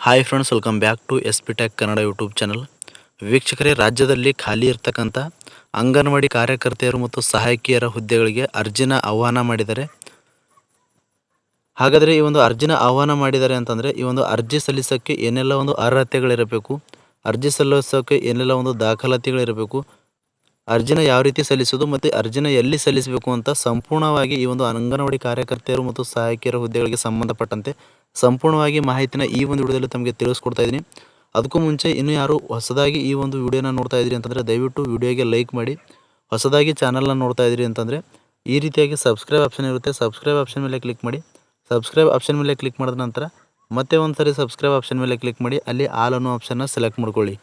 Hi friends welcome back to S P talk Kannada YouTube channel ವೀಕ್ಷಕರೇ, ರಾಜ್ಯದಲ್ಲಿ ಖಾಲಿ ಇರ್ತಕ್ಕಂಥ ಅಂಗನವಾಡಿ ಕಾರ್ಯಕರ್ತೆಯರು ಮತ್ತು ಸಹಾಯಕಿಯರ ಹುದ್ದೆಗಳಿಗೆ ಅರ್ಜಿನ ಆಹ್ವಾನ ಮಾಡಿದ್ದಾರೆ. ಹಾಗಾದರೆ ಈ ಒಂದು ಅರ್ಜಿನ ಆಹ್ವಾನ ಮಾಡಿದ್ದಾರೆ ಅಂತಂದರೆ, ಈ ಒಂದು ಅರ್ಜಿ ಸಲ್ಲಿಸೋಕ್ಕೆ ಏನೆಲ್ಲ ಒಂದು ಅರ್ಹತೆಗಳಿರಬೇಕು? ಅರ್ಜಿ ಸಲ್ಲಿಸೋಕ್ಕೆ ಏನೆಲ್ಲ ಒಂದು ದಾಖಲಾತಿಗಳಿರಬೇಕು? ಅರ್ಜಿನ ಯಾವ ರೀತಿ ಸಲ್ಲಿಸೋದು ಮತ್ತು ಅರ್ಜಿನ ಎಲ್ಲಿ ಸಲ್ಲಿಸಬೇಕು ಅಂತ ಸಂಪೂರ್ಣವಾಗಿ ಈ ಒಂದು ಅಂಗನವಾಡಿ ಕಾರ್ಯಕರ್ತೆಯರು ಮತ್ತು ಸಹಾಯಕಿಯರ ಹುದ್ದೆಗಳಿಗೆ ಸಂಬಂಧಪಟ್ಟಂತೆ ಸಂಪೂರ್ಣವಾಗಿ ಮಾಹಿತಿನ ಈ ಒಂದು ವಿಡಿಯೋದಲ್ಲಿ ತಮಗೆ ತಿಳಿಸ್ಕೊಡ್ತಾ ಇದ್ದೀನಿ. ಅದಕ್ಕೂ ಮುಂಚೆ ಇನ್ನೂ ಯಾರು ಹೊಸದಾಗಿ ಈ ಒಂದು ವಿಡಿಯೋನ ನೋಡ್ತಾ ಇದ್ದೀರಿ ಅಂತಂದರೆ ದಯವಿಟ್ಟು ವಿಡಿಯೋಗೆ ಲೈಕ್ ಮಾಡಿ, ಹೊಸದಾಗಿ ಚಾನಲ್ನ ನೋಡ್ತಾ ಇದ್ದೀರಿ ಅಂತಂದರೆ ಈ ರೀತಿಯಾಗಿ ಸಬ್ಸ್ಕ್ರೈಬ್ ಆಪ್ಷನ್ ಇರುತ್ತೆ. ಸಬ್ಸ್ಕ್ರೈಬ್ ಆಪ್ಷನ್ ಮೇಲೆ ಕ್ಲಿಕ್ ಮಾಡಿ, ಸಬ್ಸ್ಕ್ರೈಬ್ ಆಪ್ಷನ್ ಮೇಲೆ ಕ್ಲಿಕ್ ಮಾಡಿದ ನಂತರ ಮತ್ತೆ ಒಂದು ಸರಿ ಸಬ್ಸ್ಕ್ರೈಬ್ ಆಪ್ಷನ್ ಮೇಲೆ ಕ್ಲಿಕ್ ಮಾಡಿ, ಅಲ್ಲಿ ಆಲ್ ಅನ್ನೋ ಆಪ್ಷನ್ನ ಸೆಲೆಕ್ಟ್ ಮಾಡ್ಕೊಳ್ಳಿ.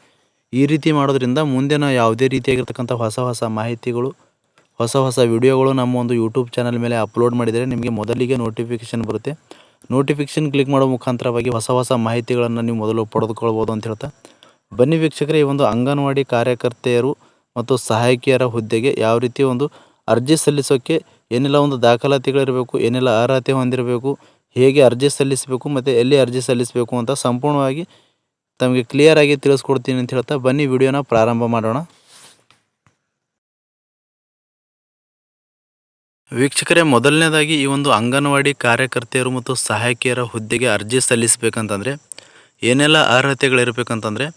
ಈ ರೀತಿ ಮಾಡೋದ್ರಿಂದ ಮುಂದಿನ ಯಾವುದೇ ರೀತಿಯಾಗಿರ್ತಕ್ಕಂಥ ಹೊಸ ಹೊಸ ಮಾಹಿತಿಗಳು, ಹೊಸ ಹೊಸ ವಿಡಿಯೋಗಳು ನಮ್ಮ ಒಂದು ಯೂಟ್ಯೂಬ್ ಚಾನಲ್ ಮೇಲೆ ಅಪ್ಲೋಡ್ ಮಾಡಿದರೆ ನಿಮಗೆ ಮೊದಲಿಗೆ ನೋಟಿಫಿಕೇಷನ್ ಬರುತ್ತೆ. ನೋಟಿಫಿಕೇಷನ್ ಕ್ಲಿಕ್ ಮಾಡೋ ಮುಖಾಂತರವಾಗಿ ಹೊಸ ಹೊಸ ಮಾಹಿತಿಗಳನ್ನು ನೀವು ಮೊದಲು ಪಡೆದುಕೊಳ್ಬೋದು ಅಂತ ಹೇಳ್ತಾ. ಬನ್ನಿ ವೀಕ್ಷಕರೇ, ಈ ಒಂದು ಅಂಗನವಾಡಿ ಕಾರ್ಯಕರ್ತೆಯರು ಮತ್ತು ಸಹಾಯಕಿಯರ ಹುದ್ದೆಗೆ ಯಾವ ರೀತಿ ಒಂದು ಅರ್ಜಿ ಸಲ್ಲಿಸೋಕ್ಕೆ ಏನೆಲ್ಲ ಒಂದು ದಾಖಲಾತಿಗಳಿರಬೇಕು, ಏನೆಲ್ಲ ಅರ್ಹತೆ ಹೊಂದಿರಬೇಕು, ಹೇಗೆ ಅರ್ಜಿ ಸಲ್ಲಿಸಬೇಕು ಮತ್ತು ಎಲ್ಲಿ ಅರ್ಜಿ ಸಲ್ಲಿಸಬೇಕು ಅಂತ ಸಂಪೂರ್ಣವಾಗಿ ತಮಗೆ ಕ್ಲಿಯರ್ ಆಗಿ ತಿಳಿಸ್ಕೊಡ್ತೀನಿ ಅಂತ ಹೇಳ್ತಾ ಬನ್ನಿ ವಿಡಿಯೋನ ಪ್ರಾರಂಭ ಮಾಡೋಣ. ವೀಕ್ಷಕರೇ, ಮೊದಲನೇದಾಗಿ ಈ ಒಂದು ಅಂಗನವಾಡಿ ಕಾರ್ಯಕರ್ತೆಯರು ಮತ್ತು ಸಹಾಯಕಿಯರ ಹುದ್ದೆಗೆ ಅರ್ಜಿ ಸಲ್ಲಿಸಬೇಕಂತಂದರೆ, ಏನೆಲ್ಲ ಅರ್ಹತೆಗಳಿರಬೇಕಂತಂದರೆ,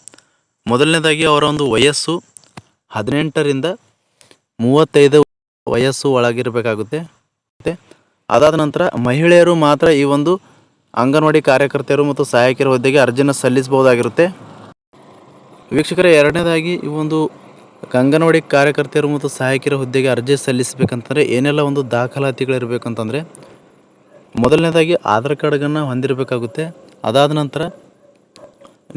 ಮೊದಲನೇದಾಗಿ ಅವರ ಒಂದು ವಯಸ್ಸು ಹದಿನೆಂಟರಿಂದ ಮೂವತ್ತೈದು ವಯಸ್ಸು ಒಳಗಿರಬೇಕಾಗುತ್ತೆ. ಅದಾದ ನಂತರ ಮಹಿಳೆಯರು ಮಾತ್ರ ಈ ಒಂದು ಅಂಗನವಾಡಿ ಕಾರ್ಯಕರ್ತೆಯರು ಮತ್ತು ಸಹಾಯಕಿಯರ ಹುದ್ದೆಗೆ ಅರ್ಜಿನ ಸಲ್ಲಿಸಬಹುದಾಗಿರುತ್ತೆ. ವೀಕ್ಷಕರೇ, ಎರಡನೇದಾಗಿ ಈ ಒಂದು ಅಂಗನವಾಡಿ ಕಾರ್ಯಕರ್ತೆಯರು ಮತ್ತು ಸಹಾಯಕಿಯರ ಹುದ್ದೆಗೆ ಅರ್ಜಿ ಸಲ್ಲಿಸಬೇಕಂತಂದರೆ ಏನೆಲ್ಲ ಒಂದು ದಾಖಲಾತಿಗಳಿರಬೇಕಂತಂದರೆ, ಮೊದಲನೇದಾಗಿ ಆಧಾರ್ ಕಾರ್ಡ್ಗಳನ್ನು ಹೊಂದಿರಬೇಕಾಗುತ್ತೆ. ಅದಾದ ನಂತರ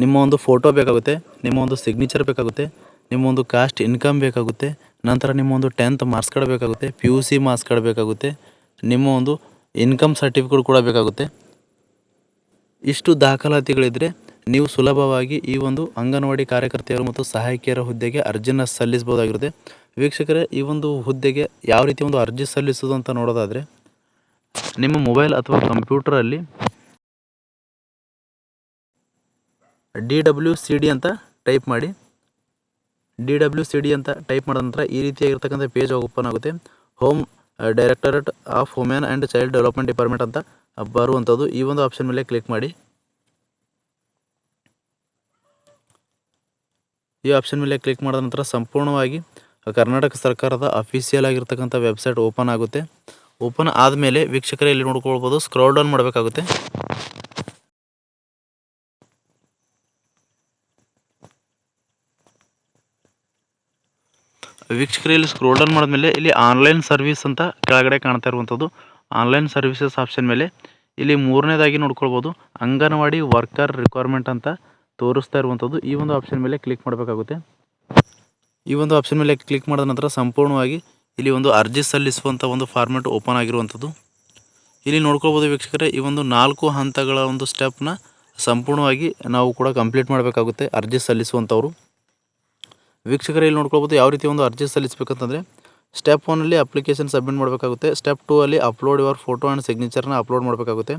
ನಿಮ್ಮ ಒಂದು ಫೋಟೋ ಬೇಕಾಗುತ್ತೆ, ನಿಮ್ಮ ಒಂದು ಸಿಗ್ನೇಚರ್ ಬೇಕಾಗುತ್ತೆ, ನಿಮ್ಮ ಒಂದು ಕಾಸ್ಟ್ ಇನ್ಕಮ್ ಬೇಕಾಗುತ್ತೆ, ನಂತರ ನಿಮ್ಮ ಒಂದು ಟೆಂತ್ ಮಾರ್ಕ್ಸ್ ಕಾರ್ಡ್ ಬೇಕಾಗುತ್ತೆ, P U C marks card ಬೇಕಾಗುತ್ತೆ, ನಿಮ್ಮ ಒಂದು ಇನ್ಕಮ್ ಸರ್ಟಿಫಿಕೇಟ್ ಕೂಡ ಬೇಕಾಗುತ್ತೆ. ಇಷ್ಟು ದಾಖಲಾತಿಗಳಿದ್ರೆ ನೀವು ಸುಲಭವಾಗಿ ಈ ಒಂದು ಅಂಗನವಾಡಿ ಕಾರ್ಯಕರ್ತೆಯರು ಮತ್ತು ಸಹಾಯಕಿಯರ ಹುದ್ದೆಗೆ ಅರ್ಜಿನ ಸಲ್ಲಿಸಬಹುದಾಗಿರುತ್ತೆ. ವೀಕ್ಷಕರೇ, ಈ ಒಂದು ಹುದ್ದೆಗೆ ಯಾವ ರೀತಿ ಒಂದು ಅರ್ಜಿ ಸಲ್ಲಿಸೋದು ಅಂತ ನೋಡೋದಾದರೆ, ನಿಮ್ಮ ಮೊಬೈಲ್ ಅಥವಾ ಕಂಪ್ಯೂಟರಲ್ಲಿ ಡಿ ಡಬ್ಲ್ಯೂ ಸಿ ಡಿ ಅಂತ ಟೈಪ್ ಮಾಡಿ. ಡಿ ಡಬ್ಲ್ಯೂ ಸಿ ಡಿ ಅಂತ ಟೈಪ್ ಮಾಡಿದ ನಂತರ ಈ ರೀತಿಯಾಗಿರ್ತಕ್ಕಂಥ ಪೇಜ್ ಓಪನ್ ಆಗುತ್ತೆ. Home directorate of women and child development department ಅಂತ ಬರುವಂಥದ್ದು ಈ ಒಂದು ಆಪ್ಷನ್ ಮೇಲೆ ಕ್ಲಿಕ್ ಮಾಡಿ. ಈ ಆಪ್ಷನ್ ಮೇಲೆ ಕ್ಲಿಕ್ ಮಾಡಿದ ನಂತರ ಸಂಪೂರ್ಣವಾಗಿ ಕರ್ನಾಟಕ ಸರ್ಕಾರದ ಅಫಿಷಿಯಲ್ ಆಗಿರ್ತಕ್ಕಂಥ ವೆಬ್ಸೈಟ್ ಓಪನ್ ಆಗುತ್ತೆ. ಓಪನ್ ಆದಮೇಲೆ ವೀಕ್ಷಕರೇ ಇಲ್ಲಿ ನೋಡ್ಕೊಳ್ಬೋದು ಸ್ಕ್ರೋಲ್ ಡೌನ್ ಮಾಡಬೇಕಾಗುತ್ತೆ. ವೀಕ್ಷಕರೇ ಇಲ್ಲಿ ಸ್ಕ್ರೋಲ್ ಡೌನ್ ಮಾಡಿದ್ಮೇಲೆ ಇಲ್ಲಿ ಆನ್ಲೈನ್ ಸರ್ವಿಸ್ ಅಂತ ಕೆಳಗಡೆ ಕಾಣ್ತಾ ಇರುವಂಥದ್ದು. ಆನ್ಲೈನ್ ಸರ್ವಿಸಸ್ ಆಪ್ಷನ್ ಮೇಲೆ. ಇಲ್ಲಿ ಮೂರನೇದಾಗಿ ನೋಡ್ಕೊಳ್ಬೋದು. ಅಂಗನವಾಡಿ ವರ್ಕರ್ ರಿಕ್ವೈರ್ಮೆಂಟ್ ಅಂತ ತೋರಿಸ್ತಾ ಇರುವಂಥದ್ದು. ಈ ಒಂದು ಆಪ್ಷನ್ ಮೇಲೆ ಕ್ಲಿಕ್ ಮಾಡಬೇಕಾಗುತ್ತೆ. ಈ ಒಂದು ಆಪ್ಷನ್ ಮೇಲೆ ಕ್ಲಿಕ್ ಮಾಡಿದ ನಂತರ ಸಂಪೂರ್ಣವಾಗಿ ಇಲ್ಲಿ ಒಂದು ಅರ್ಜಿ ಸಲ್ಲಿಸುವಂಥ ಒಂದು ಫಾರ್ಮೆಟ್ ಓಪನ್ ಆಗಿರುವಂಥದ್ದು. ಇಲ್ಲಿ ನೋಡ್ಕೊಳ್ಬೋದು ವೀಕ್ಷಕರೇ, ಈ ಒಂದು ನಾಲ್ಕು ಹಂತಗಳ ಒಂದು ಸ್ಟೆಪ್ನ ಸಂಪೂರ್ಣವಾಗಿ ನಾವು ಕೂಡ ಕಂಪ್ಲೀಟ್ ಮಾಡಬೇಕಾಗುತ್ತೆ ಅರ್ಜಿ ಸಲ್ಲಿಸುವಂಥವ್ರು. ವೀಕ್ಷಕರೇ, ಇಲ್ಲಿ ನೋಡ್ಕೊಳ್ಬೋದು ಯಾವ ರೀತಿ ಒಂದು ಅರ್ಜಿ ಸಲ್ಲಿಸಬೇಕಂತಂದರೆ ಸ್ಟೆಪ್ ಒನ್ನಲ್ಲಿ ಅಪ್ಲಿಕೇಶನ್ ಸಬ್ಮಿಟ್ ಮಾಡಬೇಕಾಗುತ್ತೆ. ಸ್ಟೆಪ್ ಟೂ ಅಲ್ಲಿ ಅಪ್ಲೋಡ್ ಯುವರ್ ಫೋಟೋ ಆ್ಯಂಡ್ ಸಿಗ್ನೇಚರ್ನ ಅಪ್ಲೋಡ್ ಮಾಡಬೇಕಾಗುತ್ತೆ.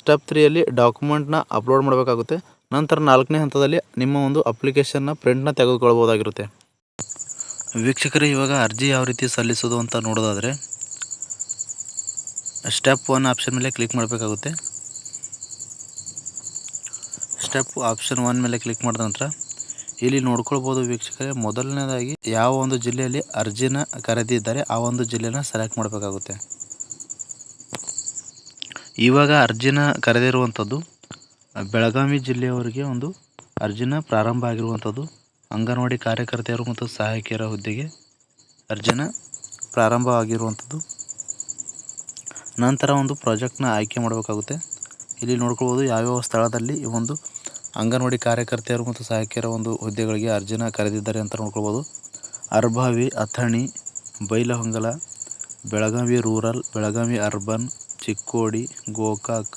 ಸ್ಟೆಪ್ ತ್ರೀಯಲ್ಲಿ ಡಾಕ್ಯುಮೆಂಟ್ನ ಅಪ್ಲೋಡ್ ಮಾಡಬೇಕಾಗುತ್ತೆ. ನಂತರ ನಾಲ್ಕನೇ ಹಂತದಲ್ಲಿ ನಿಮ್ಮ ಒಂದು ಅಪ್ಲಿಕೇಶನ್ನ ಪ್ರಿಂಟ್ನ ತೆಗೆದುಕೊಳ್ಬೋದಾಗಿರುತ್ತೆ ವೀಕ್ಷಕರು, ಇವಾಗ ಅರ್ಜಿ ಯಾವ ರೀತಿ ಸಲ್ಲಿಸೋದು ಅಂತ ನೋಡೋದಾದರೆ ಸ್ಟೆಪ್ ಒನ್ ಆಪ್ಷನ್ ಮೇಲೆ ಕ್ಲಿಕ್ ಮಾಡಬೇಕಾಗುತ್ತೆ. ಸ್ಟೆಪ್ ಆಪ್ಷನ್ ಒನ್ ಮೇಲೆ ಕ್ಲಿಕ್ ಮಾಡಿದ ನಂತರ ಇಲ್ಲಿ ನೋಡ್ಕೊಳ್ಬಹುದು ವೀಕ್ಷಕರೇ, ಮೊದಲನೇದಾಗಿ ಯಾವ ಒಂದು ಜಿಲ್ಲೆಯಲ್ಲಿ ಅರ್ಜಿನ ಕರೆದಿದ್ದಾರೆ, ಆ ಒಂದು ಜಿಲ್ಲೆನ ಸೆಲೆಕ್ಟ್ ಮಾಡಬೇಕಾಗುತ್ತೆ. ಇವಾಗ ಅರ್ಜಿನ ಕರೆದಿರುವಂಥದ್ದು, ಬೆಳಗಾವಿ ಜಿಲ್ಲೆಯವರಿಗೆ ಒಂದು ಅರ್ಜಿನ ಪ್ರಾರಂಭ ಆಗಿರುವಂಥದ್ದು, ಅಂಗನವಾಡಿ ಕಾರ್ಯಕರ್ತೆಯರು ಮತ್ತು ಸಹಾಯಕಿಯರ ಹುದ್ದೆಗೆ ಅರ್ಜಿನ ಪ್ರಾರಂಭ ಆಗಿರುವಂಥದ್ದು. ನಂತರ ಒಂದು ಪ್ರಾಜೆಕ್ಟ್ನ ಆಯ್ಕೆ ಮಾಡಬೇಕಾಗುತ್ತೆ. ಇಲ್ಲಿ ನೋಡ್ಕೊಳ್ಬೋದು ಯಾವ್ಯಾವ ಸ್ಥಳದಲ್ಲಿ ಈ ಒಂದು ಅಂಗನವಾಡಿ ಕಾರ್ಯಕರ್ತೆಯರು ಮತ್ತು ಸಹಾಯಕಿಯರ ಒಂದು ಹುದ್ದೆಗಳಿಗೆ ಅರ್ಜಿನ ಕರೆದಿದ್ದಾರೆ ಅಂತ ನೋಡ್ಕೊಳ್ಬೋದು. Arabhavi Athani, Bailhongal, Belagavi rural, Belagavi urban, Chikkodi, Gokak,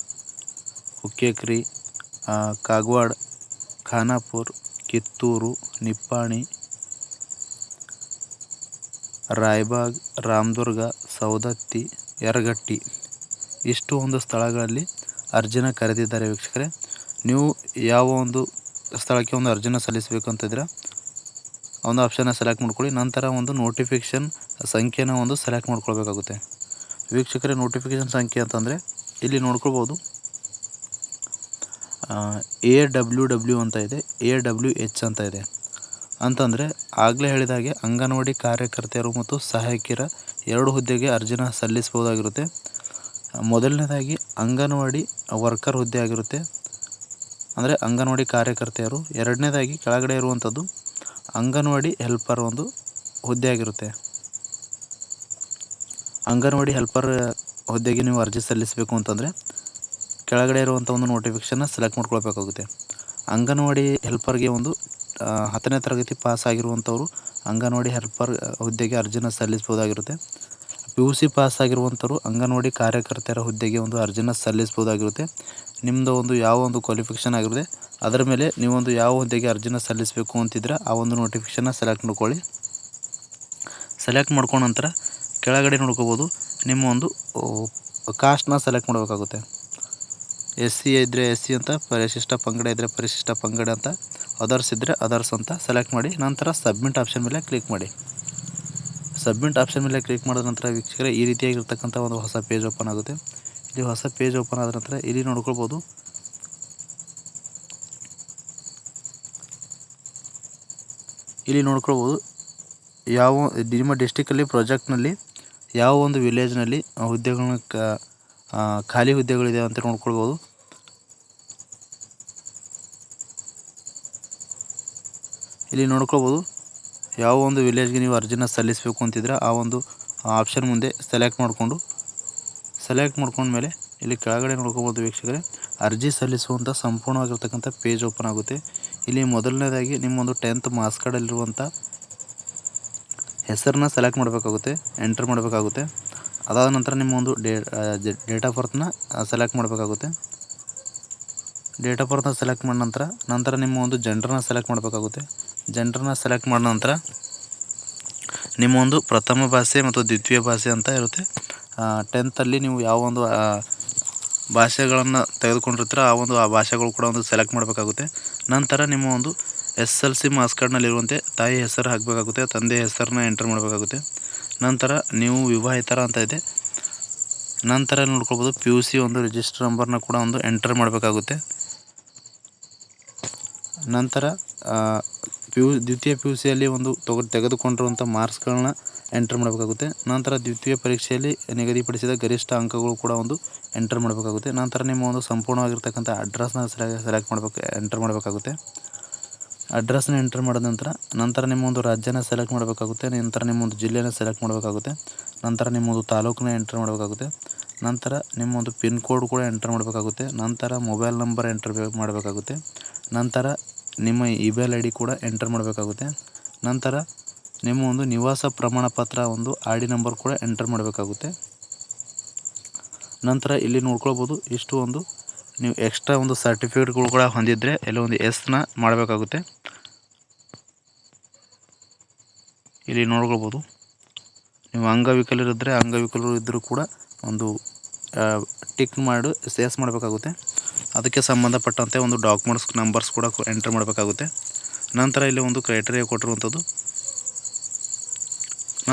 Hukkeri Kagwad, Khanapur, Kittur, Nippani, Raibag, Ramdurg Saundatti Yaragatti. ಇಷ್ಟು ಒಂದು ಸ್ಥಳಗಳಲ್ಲಿ ಅರ್ಜಿನ ಕರೆದಿದ್ದಾರೆ ವೀಕ್ಷಕರೇ. ನೀವು ಯಾವ ಒಂದು ಸ್ಥಳಕ್ಕೆ ಒಂದು ಅರ್ಜಿನ ಸಲ್ಲಿಸಬೇಕು ಅಂತಿದ್ರೆ ಒಂದು ಆಪ್ಷನ್ನ ಸೆಲೆಕ್ಟ್ ಮಾಡ್ಕೊಳ್ಳಿ. ನಂತರ ಒಂದು ನೋಟಿಫಿಕೇಷನ್ ಸಂಖ್ಯೆನ ಒಂದು ಸೆಲೆಕ್ಟ್ ಮಾಡ್ಕೊಳ್ಬೇಕಾಗುತ್ತೆ. ವೀಕ್ಷಕರೇ ನೋಟಿಫಿಕೇಷನ್ ಸಂಖ್ಯೆ ಅಂತಂದರೆ ಇಲ್ಲಿ ನೋಡ್ಕೊಳ್ಬೋದು. ಎ ಡಬ್ಲ್ಯೂ ಡಬ್ಲ್ಯೂ ಅಂತ ಇದೆ ಎ ಡಬ್ಲ್ಯೂ ಎಚ್ ಅಂತ ಇದೆ. ಅಂತಂದರೆ ಆಗಲೇ ಹೇಳಿದಾಗೆ ಅಂಗನವಾಡಿ ಕಾರ್ಯಕರ್ತೆಯರು ಮತ್ತು ಸಹಾಯಕಿಯರ ಎರಡು ಹುದ್ದೆಗೆ ಅರ್ಜಿನ ಸಲ್ಲಿಸ್ಬೋದಾಗಿರುತ್ತೆ ಮೊದಲನೇದಾಗಿ ಅಂಗನವಾಡಿ ವರ್ಕರ್ ಹುದ್ದೆ ಆಗಿರುತ್ತೆ. ಅಂದರೆ ಅಂಗನವಾಡಿ ಕಾರ್ಯಕರ್ತೆಯರು ಎರಡನೇದಾಗಿ ಕೆಳಗಡೆ ಇರುವಂಥದ್ದು ಅಂಗನವಾಡಿ ಹೆಲ್ಪರ್ ಒಂದು ಹುದ್ದೆ ಆಗಿರುತ್ತೆ. ಅಂಗನವಾಡಿ ಹೆಲ್ಪರ್ ಹುದ್ದೆಗೆ ನೀವು ಅರ್ಜಿ ಸಲ್ಲಿಸಬೇಕು ಅಂತಂದರೆ ಕೆಳಗಡೆ ಇರುವಂಥ ಒಂದು ನೋಟಿಫಿಕೇಷನ್ನ ಸೆಲೆಕ್ಟ್ ಮಾಡ್ಕೊಳ್ಬೇಕಾಗುತ್ತೆ. ಅಂಗನವಾಡಿ ಹೆಲ್ಪರ್ಗೆ ಒಂದು ಹತ್ತನೇ ತರಗತಿ ಪಾಸ್ ಆಗಿರುವಂಥವ್ರು ಅಂಗನವಾಡಿ ಹೆಲ್ಪರ್ ಹುದ್ದೆಗೆ ಅರ್ಜಿನ ಸಲ್ಲಿಸ್ಬೋದಾಗಿರುತ್ತೆ ಪಿ ಪಾಸ್ ಆಗಿರುವಂಥವ್ರು ಅಂಗನವಾಡಿ ಕಾರ್ಯಕರ್ತೆಯರ ಹುದ್ದೆಗೆ ಒಂದು ಅರ್ಜಿನ ಸಲ್ಲಿಸ್ಬೋದಾಗಿರುತ್ತೆ ನಿಮ್ಮದು ಒಂದು ಯಾವ ಒಂದು ಕ್ವಾಲಿಫಿಕೇಷನ್ ಆಗಿರುತ್ತೆ, ಅದರ ಮೇಲೆ ನೀವೊಂದು ಯಾವ ಹುದ್ದೆಗೆ ಅರ್ಜಿನ ಸಲ್ಲಿಸಬೇಕು ಅಂತಿದ್ರೆ ಆ ಒಂದು ನೋಟಿಫಿಕೇಷನ್ನ ಸೆಲೆಕ್ಟ್ ಮಾಡ್ಕೊಳ್ಳಿ. ಸೆಲೆಕ್ಟ್ ಮಾಡ್ಕೊಂಡ ನಂತರ ಕೆಳಗಡೆ ನೋಡ್ಕೋಬೋದು, ನಿಮ್ಮ ಒಂದು ಕಾಸ್ಟ್ನ ಸೆಲೆಕ್ಟ್ ಮಾಡಬೇಕಾಗುತ್ತೆ. ಎಸ್ ಸಿ ಇದ್ದರೆ ಎಸ್ ಸಿ ಅಂತ, ಪರಿಶಿಷ್ಟ ಪಂಗಡ ಇದ್ದರೆ ಪರಿಶಿಷ್ಟ ಪಂಗಡ ಅಂತ ಅದರ್ಸ್ ಇದ್ದರೆ ಅದರ್ಸ್ ಅಂತ ಸೆಲೆಕ್ಟ್ ಮಾಡಿ, ನಂತರ ಸಬ್ಮಿಟ್ ಆಪ್ಷನ್ ಮೇಲೆ ಕ್ಲಿಕ್ ಮಾಡಿ. ಸಬ್ಮಿಟ್ ಆಪ್ಷನ್ ಮೇಲೆ ಕ್ಲಿಕ್ ಮಾಡಿದ ನಂತರ ವೀಕ್ಷಕರೇ, ಈ ರೀತಿಯಾಗಿರ್ತಕ್ಕಂಥ ಒಂದು ಹೊಸ ಪೇಜ್ ಓಪನ್ ಆಗುತ್ತೆ. ಇಲ್ಲಿ ಹೊಸ ಪೇಜ್ ಓಪನ್ ಆದ ನಂತರ ಇಲ್ಲಿ ನೋಡ್ಕೊಳ್ಬೋದು. ಇಲ್ಲಿ ನೋಡ್ಕೊಳ್ಬೋದು ಯಾವ, ನಿಮ್ಮ ಡಿಸ್ಟಿಕಲ್ಲಿ ಪ್ರಾಜೆಕ್ಟ್ನಲ್ಲಿ, ಯಾವ ಒಂದು ವಿಲೇಜ್ನಲ್ಲಿ ಹುದ್ದೆಗಳನ್ನ ಖಾಲಿ ಹುದ್ದೆಗಳಿದೆ ಅಂತ ನೋಡ್ಕೊಳ್ಬೋದು. ಇಲ್ಲಿ ನೋಡ್ಕೊಳ್ಬೋದು. ಯಾವ ಒಂದು ವಿಲೇಜ್ಗೆ ನೀವು ಅರ್ಜಿನ ಸಲ್ಲಿಸಬೇಕು ಅಂತಿದ್ರೆ ಆ ಒಂದು ಆಪ್ಷನ್ ಮುಂದೆ ಸೆಲೆಕ್ಟ್ ಮಾಡಿಕೊಂಡು ಸೆಲೆಕ್ಟ್ ಮಾಡ್ಕೊಂಡ್ಮೇಲೆ ಇಲ್ಲಿ ಕೆಳಗಡೆ ನೋಡ್ಕೊಬೋದು ವೀಕ್ಷಕರೇ, ಅರ್ಜಿ ಸಲ್ಲಿಸುವಂಥ ಸಂಪೂರ್ಣವಾಗಿರ್ತಕ್ಕಂಥ ಪೇಜ್ ಓಪನ್ ಆಗುತ್ತೆ. ಇಲ್ಲಿ ಮೊದಲನೇದಾಗಿ ನಿಮ್ಮೊಂದು ಟೆಂತ್ ಮಾರ್ಕ್ಸ್ ಕಾರ್ಡಲ್ಲಿರುವಂಥ ಹೆಸರನ್ನ ಸೆಲೆಕ್ಟ್ ಮಾಡಬೇಕಾಗುತ್ತೆ ಎಂಟರ್ ಮಾಡಬೇಕಾಗುತ್ತೆ. ಅದಾದ ನಂತರ ನಿಮ್ಮ ಒಂದು ಡೇಟ್ ಆಫ್ ಬರ್ತ್ನ ಸೆಲೆಕ್ಟ್ ಮಾಡಬೇಕಾಗುತ್ತೆ. ಡೇಟ್ ಆಫ್ ಬರ್ತ್ನ ಸೆಲೆಕ್ಟ್ ಮಾಡಿದ ನಂತರ ನಂತರ ನಿಮ್ಮ ಒಂದು ಜೆಂಡರ್ನ ಸೆಲೆಕ್ಟ್ ಮಾಡಬೇಕಾಗುತ್ತೆ. ಜೆಂಡರ್ನ ಸೆಲೆಕ್ಟ್ ಮಾಡಿದ ನಂತರ ನಿಮ್ಮ ಒಂದು ಪ್ರಥಮ ಭಾಷೆ ಮತ್ತು ದ್ವಿತೀಯ ಭಾಷೆ ಅಂತ ಇರುತ್ತೆ. ಟೆಂತಲ್ಲಿ ನೀವು ಯಾವ ಒಂದು ಭಾಷೆಗಳನ್ನು ತೆಗೆದುಕೊಂಡಿರ್ತೀರ ಆ ಒಂದು, ಆ ಭಾಷೆಗಳು ಕೂಡ ಒಂದು ಸೆಲೆಕ್ಟ್ ಮಾಡಬೇಕಾಗುತ್ತೆ. ನಂತರ ನಿಮ್ಮ ಒಂದು ಎಸ್ ಎಲ್ ಸಿ ಮಾರ್ಕ್ಸ್ ಕಾರ್ಡ್ನಲ್ಲಿರುವಂತೆ ತಾಯಿ ಹೆಸರು ಹಾಕಬೇಕಾಗುತ್ತೆ, ತಂದೆ ಹೆಸರನ್ನ ಎಂಟರ್ ಮಾಡಬೇಕಾಗುತ್ತೆ. ನಂತರ ನೀವು ವಿವಾಹಿತರ ಅಂತ ಇದೆ. ನಂತರ ನೋಡ್ಕೊಳ್ಬೋದು ಪಿ ಯು ಸಿ ಒಂದು ರಿಜಿಸ್ಟರ್ ನಂಬರ್ನ ಕೂಡ ಒಂದು ಎಂಟರ್ ಮಾಡಬೇಕಾಗುತ್ತೆ. ನಂತರ ಪಿ ಯು ದ್ವಿತೀಯ ಪಿ ಯು ಸಿಯಲ್ಲಿ ಒಂದು ತೊಗ, ತೆಗೆದುಕೊಂಡಿರುವಂಥ ಮಾರ್ಕ್ಸ್ಗಳನ್ನ ಎಂಟ್ರ್ ಮಾಡಬೇಕಾಗುತ್ತೆ. ನಂತರ ದ್ವಿತೀಯ ಪರೀಕ್ಷೆಯಲ್ಲಿ ನಿಗದಿಪಡಿಸಿದ ಗರಿಷ್ಠ ಅಂಕಗಳು ಕೂಡ ಒಂದು ಎಂಟ್ರ್ ಮಾಡಬೇಕಾಗುತ್ತೆ. ನಂತರ ನಿಮ್ಮ ಒಂದು ಸಂಪೂರ್ಣವಾಗಿರ್ತಕ್ಕಂಥ ಅಡ್ರೆಸ್ನ ಸೆಲೆ ಸೆಲೆಕ್ಟ್ ಮಾಡಬೇಕು ಎಂಟ್ರ್ ಮಾಡಬೇಕಾಗುತ್ತೆ. ಅಡ್ರೆಸ್ನ ಎಂಟ್ರ್ ಮಾಡಿದ ನಂತರ ನಂತರ ನಿಮ್ಮ ಒಂದು ರಾಜ್ಯನ ಸೆಲೆಕ್ಟ್ ಮಾಡಬೇಕಾಗುತ್ತೆ. ನಂತರ ನಿಮ್ಮೊಂದು ಜಿಲ್ಲೆನ ಸೆಲೆಕ್ಟ್ ಮಾಡಬೇಕಾಗುತ್ತೆ. ನಂತರ ನಿಮ್ಮ ಒಂದು ತಾಲೂಕನ್ನ ಎಂಟ್ರ್ ಮಾಡಬೇಕಾಗುತ್ತೆ. ನಂತರ ನಿಮ್ಮ ಒಂದು ಪಿನ್ ಕೋಡ್ ಕೂಡ ಎಂಟ್ರ್ ಮಾಡಬೇಕಾಗುತ್ತೆ. ನಂತರ ಮೊಬೈಲ್ ನಂಬರ್ ಎಂಟ್ರ್ ಮಾಡಬೇಕಾಗುತ್ತೆ. ನಂತರ ನಿಮ್ಮ ಇಮೇಲ್ ಐ ಡಿ ಕೂಡ ಎಂಟರ್ ಮಾಡಬೇಕಾಗುತ್ತೆ. ನಂತರ ನಿಮ್ಮ ಒಂದು ನಿವಾಸ ಪ್ರಮಾಣ ಪತ್ರ, ಒಂದು ಆರ್ ಡಿ ನಂಬರ್ ಕೂಡ ಎಂಟರ್ ಮಾಡಬೇಕಾಗುತ್ತೆ. ನಂತರ ಇಲ್ಲಿ ನೋಡ್ಕೊಳ್ಬೋದು, ಇಷ್ಟು ಒಂದು ನೀವು ಎಕ್ಸ್ಟ್ರಾ ಒಂದು ಸರ್ಟಿಫಿಕೇಟ್ಗಳು ಕೂಡ ಹೊಂದಿದ್ರೆ ಎಲ್ಲ ಒಂದು ಎಸ್ನ ಮಾಡಬೇಕಾಗುತ್ತೆ. ಇಲ್ಲಿ ನೋಡ್ಕೊಳ್ಬೋದು, ನೀವು ಅಂಗವಿಕಲರಿದ್ದರೆ ಅಂಗವಿಕಲರು ಇದ್ದರೂ ಕೂಡ ಒಂದು ಟಿಕ್ ಮಾಡು ಸೇಸ್ ಮಾಡಬೇಕಾಗುತ್ತೆ. ಅದಕ್ಕೆ ಸಂಬಂಧಪಟ್ಟಂತೆ ಒಂದು ಡಾಕ್ಯುಮೆಂಟ್ಸ್ ನಂಬರ್ಸ್ ಕೂಡ ಎಂಟ್ರ್ ಮಾಡಬೇಕಾಗುತ್ತೆ. ನಂತರ ಇಲ್ಲಿ ಒಂದು ಕ್ರೈಟೇರಿಯಾ ಕೊಟ್ಟಿರುವಂಥದ್ದು.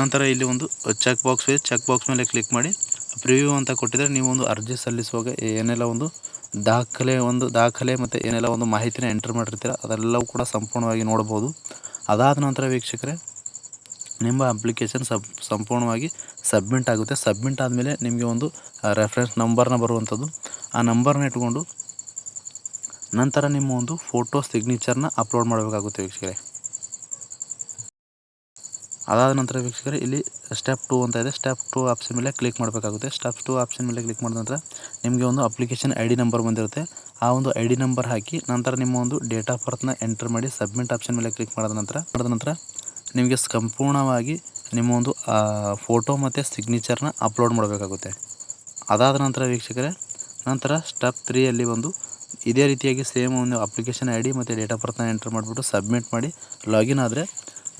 ನಂತರ ಇಲ್ಲಿ ಒಂದು ಚೆಕ್ ಬಾಕ್ಸ್ ಇದೆ. ಚೆಕ್ ಬಾಕ್ಸ್ ಮೇಲೆ ಕ್ಲಿಕ್ ಮಾಡಿ ಪ್ರಿವ್ಯೂ ಅಂತ ಕೊಟ್ಟಿದ್ರೆ ನೀವು ಒಂದು ಅರ್ಜಿ ಸಲ್ಲಿಸುವಾಗ ಏನೆಲ್ಲ ಒಂದು ದಾಖಲೆ ಒಂದು ದಾಖಲೆ ಮತ್ತು ಏನೆಲ್ಲ ಒಂದು ಮಾಹಿತಿನ ಎಂಟ್ರ್ ಮಾಡಿರ್ತೀರ ಅದೆಲ್ಲವೂ ಕೂಡ ಸಂಪೂರ್ಣವಾಗಿ ನೋಡ್ಬೋದು. ಅದಾದ ನಂತರ ವೀಕ್ಷಕರೇ ನಿಮ್ಮ ಅಪ್ಲಿಕೇಶನ್ ಸಬ್ ಸಂಪೂರ್ಣವಾಗಿ ಸಬ್ಮಿಟ್ ಆಗುತ್ತೆ. ಸಬ್ಮಿಟ್ ಆದಮೇಲೆ ನಿಮಗೆ ಒಂದು ರೆಫರೆನ್ಸ್ ನಂಬರ್ನ ಬರುವಂಥದ್ದು. ಆ ನಂಬರ್ನ ಇಟ್ಕೊಂಡು ನಂತರ ನಿಮ್ಮ ಒಂದು ಫೋಟೋ ಸಿಗ್ನೇಚರ್ನ ಅಪ್ಲೋಡ್ ಮಾಡಬೇಕಾಗುತ್ತೆ ವೀಕ್ಷಕರೇ. ಅದಾದ ನಂತರ ವೀಕ್ಷಕರೇ, ಇಲ್ಲಿ ಸ್ಟೆಪ್ ಟು ಅಂತ ಇದೆ. ಸ್ಟೆಪ್ ಟು ಆಪ್ಷನ್ ಮೇಲೆ ಕ್ಲಿಕ್ ಮಾಡಬೇಕಾಗುತ್ತೆ. ಸ್ಟೆಪ್ ಟು ಆಪ್ಷನ್ ಮೇಲೆ ಕ್ಲಿಕ್ ಮಾಡಿದ ನಂತರ ನಿಮಗೆ ಒಂದು ಅಪ್ಲಿಕೇಶನ್ ಐ ಡಿ ನಂಬರ್ ಬಂದಿರುತ್ತೆ. ಆ ಒಂದು ಐ ಡಿ ನಂಬರ್ ಹಾಕಿ ನಂತರ ನಿಮ್ಮ ಒಂದು ಡೇಟ್ ಆಫ್ ಬರ್ತ್ನ ಎಂಟರ್ ಮಾಡಿ ಸಬ್ಮಿಟ್ ಆಪ್ಷನ್ ಮೇಲೆ ಕ್ಲಿಕ್ ಮಾಡಿದ ನಂತರ ಮಾಡಿದ ನಂತರ ನಿಮಗೆ ಸಂಪೂರ್ಣವಾಗಿ ನಿಮ್ಮ ಒಂದು ಫೋಟೋ ಮತ್ತು ಸಿಗ್ನೇಚರ್ನ ಅಪ್ಲೋಡ್ ಮಾಡಬೇಕಾಗುತ್ತೆ. ಅದಾದ ನಂತರ ವೀಕ್ಷಕರೇ, ನಂತರ ಸ್ಟೆಪ್ ತ್ರೀಯಲ್ಲಿ ಒಂದು ಇದೇ ರೀತಿಯಾಗಿ ಸೇಮ್ ಒಂದು ಅಪ್ಲಿಕೇಶನ್ ಐ ಡಿ ಮತ್ತು ಡೇಟ್ ಆಫ್ ಬರ್ತ್ನ ಎಂಟ್ರ್ ಮಾಡಿಬಿಟ್ಟು ಸಬ್ಮಿಟ್ ಮಾಡಿ ಲಾಗಿನ್ ಆದರೆ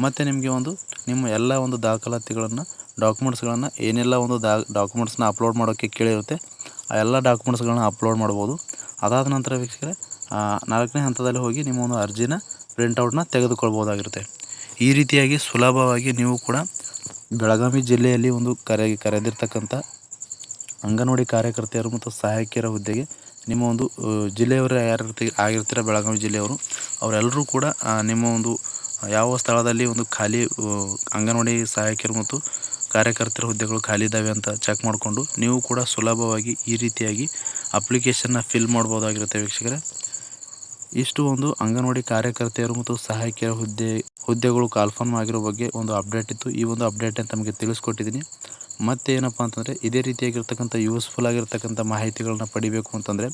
ಮತ್ತು ನಿಮಗೆ ಒಂದು, ನಿಮ್ಮ ಎಲ್ಲ ಒಂದು ದಾಖಲಾತಿಗಳನ್ನು, ಡಾಕ್ಯುಮೆಂಟ್ಸ್ಗಳನ್ನು, ಏನೆಲ್ಲ ಒಂದು ದಾ, ಡಾಕ್ಯುಮೆಂಟ್ಸ್ನ ಅಪ್ಲೋಡ್ ಮಾಡೋಕ್ಕೆ ಕೇಳಿರುತ್ತೆ, ಆ ಎಲ್ಲ ಡಾಕ್ಯುಮೆಂಟ್ಸ್ಗಳನ್ನ ಅಪ್ಲೋಡ್ ಮಾಡ್ಬೋದು. ಅದಾದ ನಂತರ ವೀಕ್ಷಕರೇ ನಾಲ್ಕನೇ ಹಂತದಲ್ಲಿ ಹೋಗಿ ನಿಮ್ಮ ಒಂದು ಅರ್ಜಿನ ಪ್ರಿಂಟೌಟ್ನ ತೆಗೆದುಕೊಳ್ಬೋದಾಗಿರುತ್ತೆ. ಈ ರೀತಿಯಾಗಿ ಸುಲಭವಾಗಿ ನೀವು ಕೂಡ ಬೆಳಗಾವಿ ಜಿಲ್ಲೆಯಲ್ಲಿ ಒಂದು ಕರೆ, ಕರೆದಿರ್ತಕ್ಕಂಥ ಅಂಗನವಾಡಿ ಕಾರ್ಯಕರ್ತೆಯರು ಮತ್ತು ಸಹಾಯಕಿಯರ ಹುದ್ದೆಗೆ ನಿಮ್ಮ ಒಂದು ಜಿಲ್ಲೆಯವರು ಯಾರು ಆಗಿರ್ತೀರ, ಬೆಳಗಾವಿ ಜಿಲ್ಲೆಯವರು, ಅವರೆಲ್ಲರೂ ಕೂಡ ನಿಮ್ಮ ಒಂದು ಯಾವ ಸ್ಥಳದಲ್ಲಿ ಒಂದು ಖಾಲಿ ಅಂಗನವಾಡಿ ಸಹಾಯಕಿಯರು ಮತ್ತು ಕಾರ್ಯಕರ್ತರ ಹುದ್ದೆಗಳು ಖಾಲಿ ಇದ್ದಾವೆ ಅಂತ ಚೆಕ್ ಮಾಡಿಕೊಂಡು ನೀವು ಕೂಡ ಸುಲಭವಾಗಿ ಈ ರೀತಿಯಾಗಿ ಅಪ್ಲಿಕೇಶನ್ನ ಫಿಲ್ ಮಾಡ್ಬೋದಾಗಿರುತ್ತೆ ವೀಕ್ಷಕರೇ. ಇಷ್ಟು ಒಂದು ಅಂಗನವಾಡಿ ಕಾರ್ಯಕರ್ತೆಯರು ಮತ್ತು ಸಹಾಯಕಿಯರ ಹುದ್ದೆ, ಹುದ್ದೆಗಳು ಕಾಲ್ಫಾರ್ಮ್ ಆಗಿರೋ ಬಗ್ಗೆ ಒಂದು ಅಪ್ಡೇಟ್ ಇತ್ತು. ಈ ಒಂದು ಅಪ್ಡೇಟ್ ಅಂತ ನಮಗೆ ತಿಳಿಸ್ಕೊಟ್ಟಿದ್ದೀನಿ. ಮತ್ತೆ ಏನಪ್ಪ ಅಂತಂದರೆ, ಇದೇ ರೀತಿಯಾಗಿರ್ತಕ್ಕಂಥ ಯೂಸ್ಫುಲ್ ಆಗಿರ್ತಕ್ಕಂಥ ಮಾಹಿತಿಗಳನ್ನ ಪಡಿಬೇಕು ಅಂತಂದರೆ,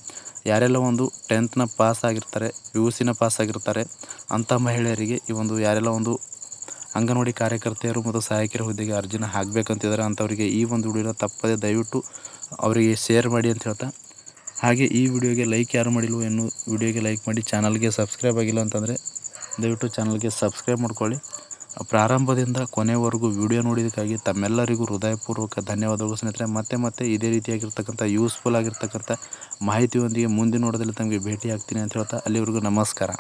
ಯಾರೆಲ್ಲ ಒಂದು ಟೆಂತ್ನ ಪಾಸ್ ಆಗಿರ್ತಾರೆ ಯು ಸಿನ ಪಾಸ್ ಆಗಿರ್ತಾರೆ, ಅಂಥ ಮಹಿಳೆಯರಿಗೆ ಈ ಒಂದು ಯಾರೆಲ್ಲ ಒಂದು ಅಂಗನವಾಡಿ ಕಾರ್ಯಕರ್ತೆಯರು ಮತ್ತು ಸಹಾಯಕಿಯರ ಹುದ್ದೆಗೆ ಅರ್ಜಿನ ಹಾಕಬೇಕಂತಿದ್ದಾರೆ ಅಂಥವರಿಗೆ ಈ ಒಂದು ವಿಡಿಯೋನ ತಪ್ಪದೆ ದಯವಿಟ್ಟು ಅವರಿಗೆ ಶೇರ್ ಮಾಡಿ ಅಂತ ಹೇಳ್ತಾ ಹಾಗೆ ಈ ವಿಡಿಯೋಗೆ ಲೈಕ್ ಯಾರು ಮಾಡಿಲ್ವೋ ಇನ್ನು ವಿಡಿಯೋಗೆ ಲೈಕ್ ಮಾಡಿ ಚಾನಲ್ಗೆ ಸಬ್ಸ್ಕ್ರೈಬ್ ಆಗಿಲ್ಲ ಅಂತಂದರೆ ದಯವಿಟ್ಟು ಚಾನಲ್ಗೆ ಸಬ್ಸ್ಕ್ರೈಬ್ ಮಾಡ್ಕೊಳ್ಳಿ. ಪ್ರಾರಂಭದಿಂದ ಕೊನೆವರೆಗೂ ವಿಡಿಯೋ ನೋಡಿದ್ದಕ್ಕಾಗಿ ತಮ್ಮೆಲ್ಲರಿಗೂ ಹೃದಯಪೂರ್ವಕ ಧನ್ಯವಾದಗಳು ಸ್ನೇಹಿತರೆ. ಮತ್ತೆ ಮತ್ತೆ ಇದೇ ರೀತಿಯಾಗಿರ್ತಕ್ಕಂಥ ಯೂಸ್ಫುಲ್ ಆಗಿರ್ತಕ್ಕಂಥ ಮಾಹಿತಿಯೊಂದಿಗೆ ಮುಂದಿನ ನೋಡೋದಲ್ಲಿ ತಮಗೆ ಭೇಟಿ ಆಗ್ತೀನಿ ಅಂತ ಹೇಳ್ತಾ ಅಲ್ಲಿವರೆಗೂ ನಮಸ್ಕಾರ.